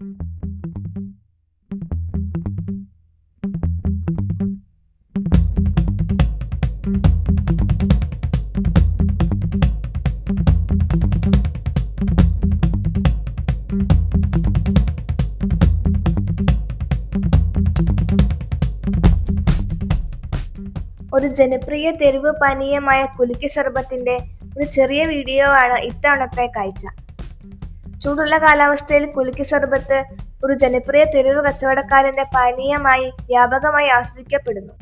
ഒരു ജനപ്രിയ തെരുവ് പാനീയമായ കുലുക്കി സർബത്തിന്റെ ഒരു ചെറിയ വീഡിയോ ആണ് ഇത്തവണത്തെ കാഴ്ച. ചൂടുള്ള കാലാവസ്ഥയിൽ കുലുക്കി സർബത്ത് ഒരു ജനപ്രിയ തെരുവ് കച്ചവടക്കാരന്റെ പാനീയമായി വ്യാപകമായി ആസ്വദിക്കപ്പെടുന്നു.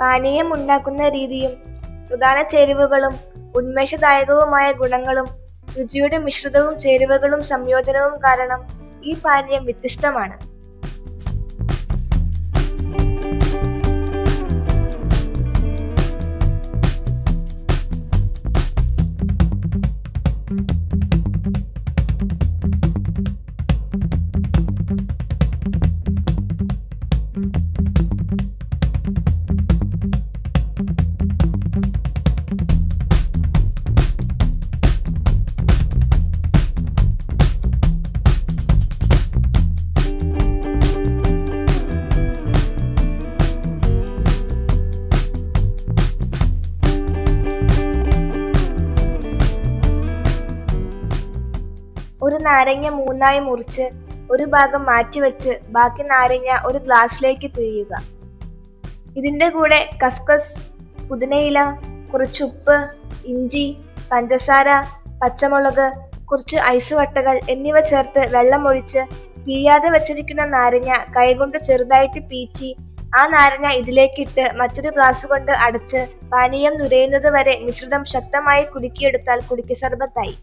പാനീയം ഉണ്ടാക്കുന്ന രീതിയും പ്രധാന ചേരുവകളും ഉന്മേഷദായകവുമായ ഗുണങ്ങളും രുചിയുടെ മിശ്രിതവും ചേരുവകളും സംയോജനവും കാരണം ഈ പാനീയം വ്യത്യസ്തമാണ്. ഒരു നാരങ്ങ മൂന്നായി മുറിച്ച് ഒരു ഭാഗം മാറ്റിവെച്ച് ബാക്കി നാരങ്ങ ഒരു ഗ്ലാസ്സിലേക്ക് പിഴിയുക. ഇതിന്റെ കൂടെ കസ്കസ് പുതിനയില കുറച്ച് ഉപ്പ് ഇഞ്ചി പഞ്ചസാര പച്ചമുളക് കുറച്ച് ഐസ് വട്ടകൾ എന്നിവ ചേർത്ത് വെള്ളമൊഴിച്ച് പിഴിയാതെ വെച്ചിരിക്കുന്ന നാരങ്ങ കൈകൊണ്ട് ചെറുതായിട്ട് പീച്ചി ആ നാരങ്ങ ഇതിലേക്കിട്ട് മറ്റൊരു ഗ്ലാസ് കൊണ്ട് അടച്ച് പാനീയം നുരയുന്നത് വരെ മിശ്രിതം ശക്തമായി കുടുക്കിയെടുത്താൽ കുടുക്കി സർബത്തായി.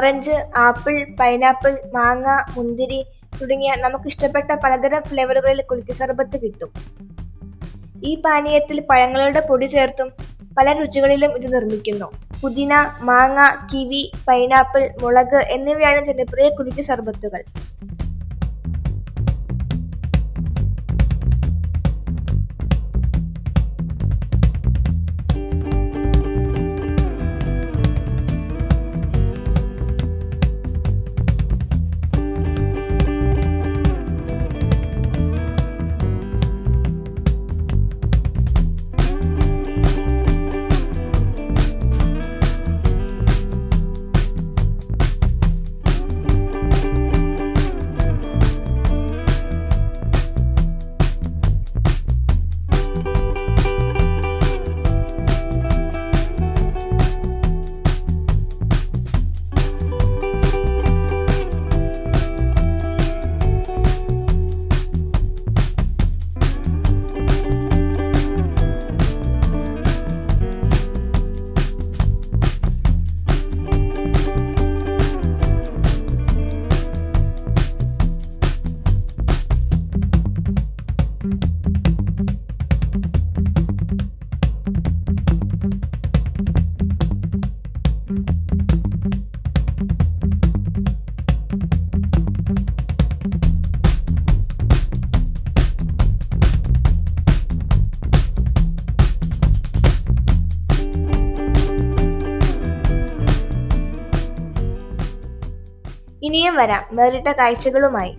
ഓറഞ്ച് ആപ്പിൾ പൈനാപ്പിൾ മാങ്ങ മുന്തിരി തുടങ്ങിയ നമുക്ക് ഇഷ്ടപ്പെട്ട പലതരം ഫ്ലേവറുകളിൽ കുലുക്കി സർബത്ത് കിട്ടും. ഈ പാനീയത്തിൽ പഴങ്ങളുടെ പൊടി ചേർത്തും പല രുചികളിലും ഇത് നിർമ്മിക്കുന്നു. പുതിന മാങ്ങ കിവി പൈനാപ്പിൾ മുളക് എന്നിവയാണ് ജനപ്രിയ കുലുക്കി സർബത്തുകൾ. ഇനിയും വരാം. വേറിട്ട കാഴ്ചകളുമായി.